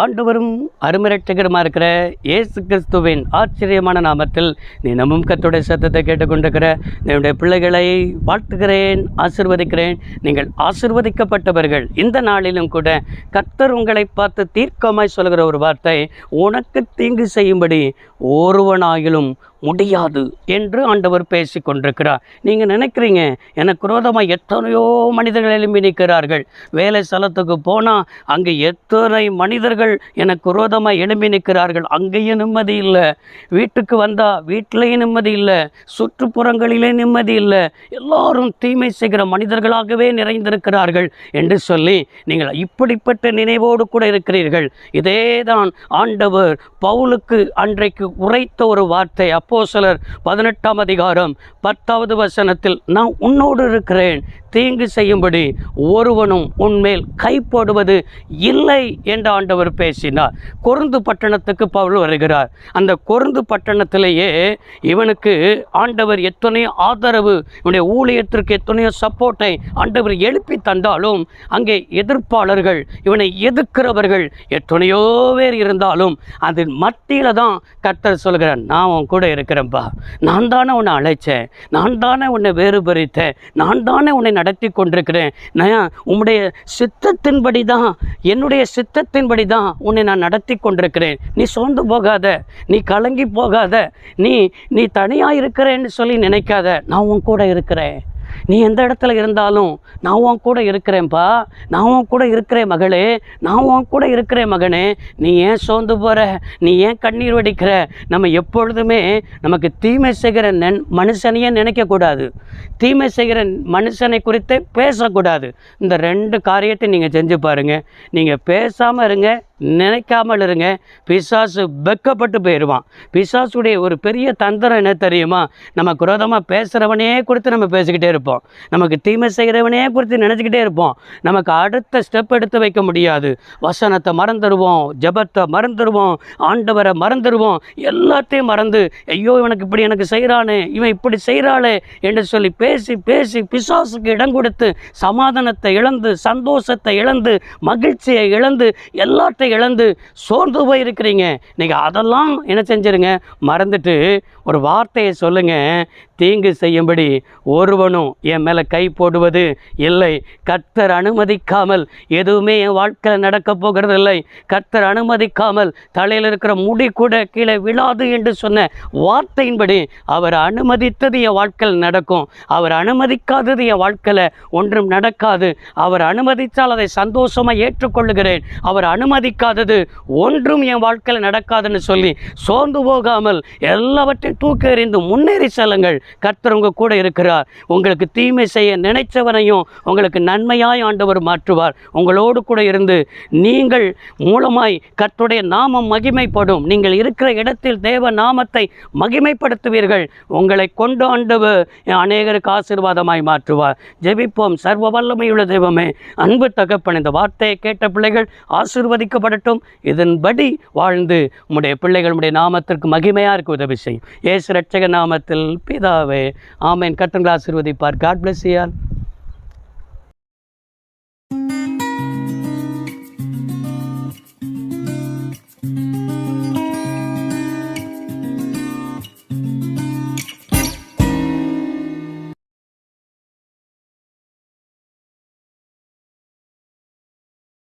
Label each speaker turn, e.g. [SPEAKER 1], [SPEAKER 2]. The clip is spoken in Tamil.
[SPEAKER 1] ஆண்டவரும் அருமரட்சகருமா இருக்கிற இயேசு கிறிஸ்துவின் ஆச்சரியமான நாமத்தில் தினமும் கத்துடைய சத்தத்தை கேட்டுக்கொண்டிருக்கிற என்னுடைய பிள்ளைகளை வாழ்த்துகிறேன் ஆசிர்வதிக்கிறேன். நீங்கள் ஆசிர்வதிக்கப்பட்டவர்கள். இந்த நாளிலும் கூட கர்த்தர் உங்களை பார்த்து தீர்க்கமாய் சொல்கிற ஒரு வார்த்தை உனக்கு தீங்கு செய்யும்படி ஒருவனாயிலும் முடியாது என்று ஆண்டவர் பேசி கொண்டிருக்கிறார். நீங்கள் நினைக்கிறீங்க எனக்கு விரோதமாக எத்தனையோ மனிதர்கள் எழும்பி நிற்கிறார்கள். வேலை ஸ்தலத்துக்கு போனால் அங்கே எத்தனை மனிதர்கள் எனக்கு குரோதமாக எழும்பி நிற்கிறார்கள். அங்கேயும் நிம்மதி இல்லை. வீட்டுக்கு வந்தால் வீட்டிலையும் நிம்மதி இல்லை. சுற்றுப்புறங்களிலே நிம்மதி இல்லை. எல்லாரும் தீமை செய்கிற மனிதர்களாகவே நிறைந்திருக்கிறார்கள் என்று சொல்லி நீங்கள் இப்படிப்பட்ட நினைவோடு கூட இருக்கிறீர்கள். இதே தான் ஆண்டவர் பவுலுக்கு அன்றைக்கு உரைத்த ஒரு வார்த்தை. அப்போ சிலர் பதினெட்டாம் அதிகாரம் பத்தாவது வசனத்தில் நான் உன்னோடு இருக்கிறேன். தீங்கு செய்யும்படி ஒருவனும் உன்மேல் கைப்போடுவது இல்லை என்று ஆண்டவர் பேசினார். கொருந்து பட்டணத்துக்கு பவுல் வருகிறார். அந்த கொருந்து பட்டணத்திலேயே இவனுக்கு ஆண்டவர் எத்தனையோ ஆதரவு இவனுடைய ஊழியத்திற்கு எத்தனையோ சப்போர்ட்டை ஆண்டவர் எழுப்பி தந்தாலும் அங்கே எதிர்ப்பாளர்கள் இவனை எதிர்க்கிறவர்கள் எத்தனையோ பேர் இருந்தாலும் அதன் மத்தியில் தான் கர்த்தர் சொல்கிறார் நான் உன் கூட இருக்கிறேன்ப்பா நான் தானே உன்னை அழைச்சேன். நான் தானே உன்னை வேறுபறித்தேன் நான் தானே உன்னை நடத்தி கொண்டிருக்கிறேன் நான் உம்முடைய சித்தத்தின்படி தான் என்னுடைய சித்தத்தின்படி தான் உன்னை நான் நடத்தி கொண்டிருக்கிறேன் நீ சோர்ந்து போகாத நீ கலங்கி போகாத நீ நீ தனியாக இருக்கிறேன்னு சொல்லி நினைக்காத. நான் உன் கூட இருக்கிறேன். நீ எந்த இடத்துல இருந்தாலும் நான் உன் கூட இருக்கிறேன்ப்பா. நான் உன் கூட இருக்கிறேன் மகளே. நான் உன் கூட இருக்கிறேன் மகனே. நீ ஏன் சோர்ந்து போகிற நீ ஏன் கண்ணீர் வடிக்கிற? நம்ம எப்பொழுதுமே நமக்கு தீமை செய்கிற நன் மனுஷனையே நினைக்கக்கூடாது. தீமை செய்கிற மனுஷனை குறித்து பேசக்கூடாது. இந்த ரெண்டு காரியத்தை நீங்கள் செஞ்சு பாருங்கள் நீங்கள் பேசாமல் இருங்க நினைக்காமல் இருங்க. பிசாசு வெக்கப்பட்டு போயிடுவான் பிசாசுடைய ஒரு பெரிய தந்திரம் என்ன தெரியுமா? நம்ம குரோதமாக பேசுகிறவனே குறித்து நம்ம பேசிக்கிட்டே இருப்போம். நமக்கு தீமை செய்கிறவனே குறித்து நினச்சிக்கிட்டே இருப்போம். நமக்கு அடுத்த ஸ்டெப் எடுத்து வைக்க முடியாது. வசனத்தை மறந்துடுவோம் ஜெபத்தை மறந்துடுவோம் ஆண்டவரை மறந்துடுவோம். எல்லாத்தையும் மறந்து ஐயோ இவனுக்கு இப்படி எனக்கு செய்கிறானே இவன் இப்படி செய்கிறாளே என்று சொல்லி பேசி பேசி பிசாசுக்கு இடம் கொடுத்து சமாதானத்தை இழந்து சந்தோஷத்தை இழந்து மகிழ்ச்சியை இழந்து எல்லாத்தையும் இழந்து சோர்ந்து போயிருக்கிறீங்க. நீங்கள் அதெல்லாம் என்ன செஞ்சிருங்க? மறந்துட்டு ஒரு வார்த்தையை சொல்லுங்கள் தீங்கு செய்யும்படி ஒருவனும் என் மேலே கை போடுவது இல்லை. கர்த்தர் அனுமதிக்காமல் எதுவுமே என் வாழ்க்கையில் நடக்க போகிறது இல்லை. கர்த்தர் அனுமதிக்காமல் தலையில் இருக்கிற முடி கூட கீழே விழாது என்று சொன்ன வார்த்தையின்படி அவர் அனுமதித்தது என் வாழ்க்கையில் நடக்கும். அவர் அனுமதிக்காதது என் வாழ்க்கையில் ஒன்றும் நடக்காது. அவர் அனுமதித்தால் அதை சந்தோஷமாக ஏற்றுக்கொள்ளுகிறேன். அவர் அனுமதிக்காதது ஒன்றும் என் வாழ்க்கையில் நடக்காதுன்னு சொல்லி சோர்ந்து போகாமல் எல்லாவற்றையும் தூக்கி எறிந்து முன்னேறி செல்லுங்கள். கர்த்தர் உங்கள் கூட இருக்கிறார். உங்களுக்கு தீமை செய்ய நினைச்சவனையும் உங்களுக்கு நன்மையாய் ஆண்டவர் மாற்றுவார். உங்களோடு கூட இருந்து நீங்கள் மூலமாய் கர்த்தருடைய நாமம் மகிமைப்படும். நீங்கள் இருக்கிற இடத்தில் தேவ நாமத்தை மகிமைப்படுத்துவீர்கள். உங்களை கொண்டு ஆண்டவர் அநேகருக்கு ஆசீர்வாதமாய் மாற்றுவார். ஜெபிப்போம். சர்வ வல்லமையுள்ள தெய்வமே அன்பு தகப்பன் இந்த வார்த்தையை கேட்ட பிள்ளைகள் ஆசீர்வதிக்கப்படட்டும். இதன்படி வாழ்ந்து உம்முடைய பிள்ளைகளுடைய நாமத்திற்கு மகிமையாக இருக்க உதவி செய்யும். ஏசு ரட்சக நாமத்தில் பிதா பிதாவே. ஆமேன். கட்டங்களை ஆசீர்வதிப்பார். காட் பிளஸ் யார்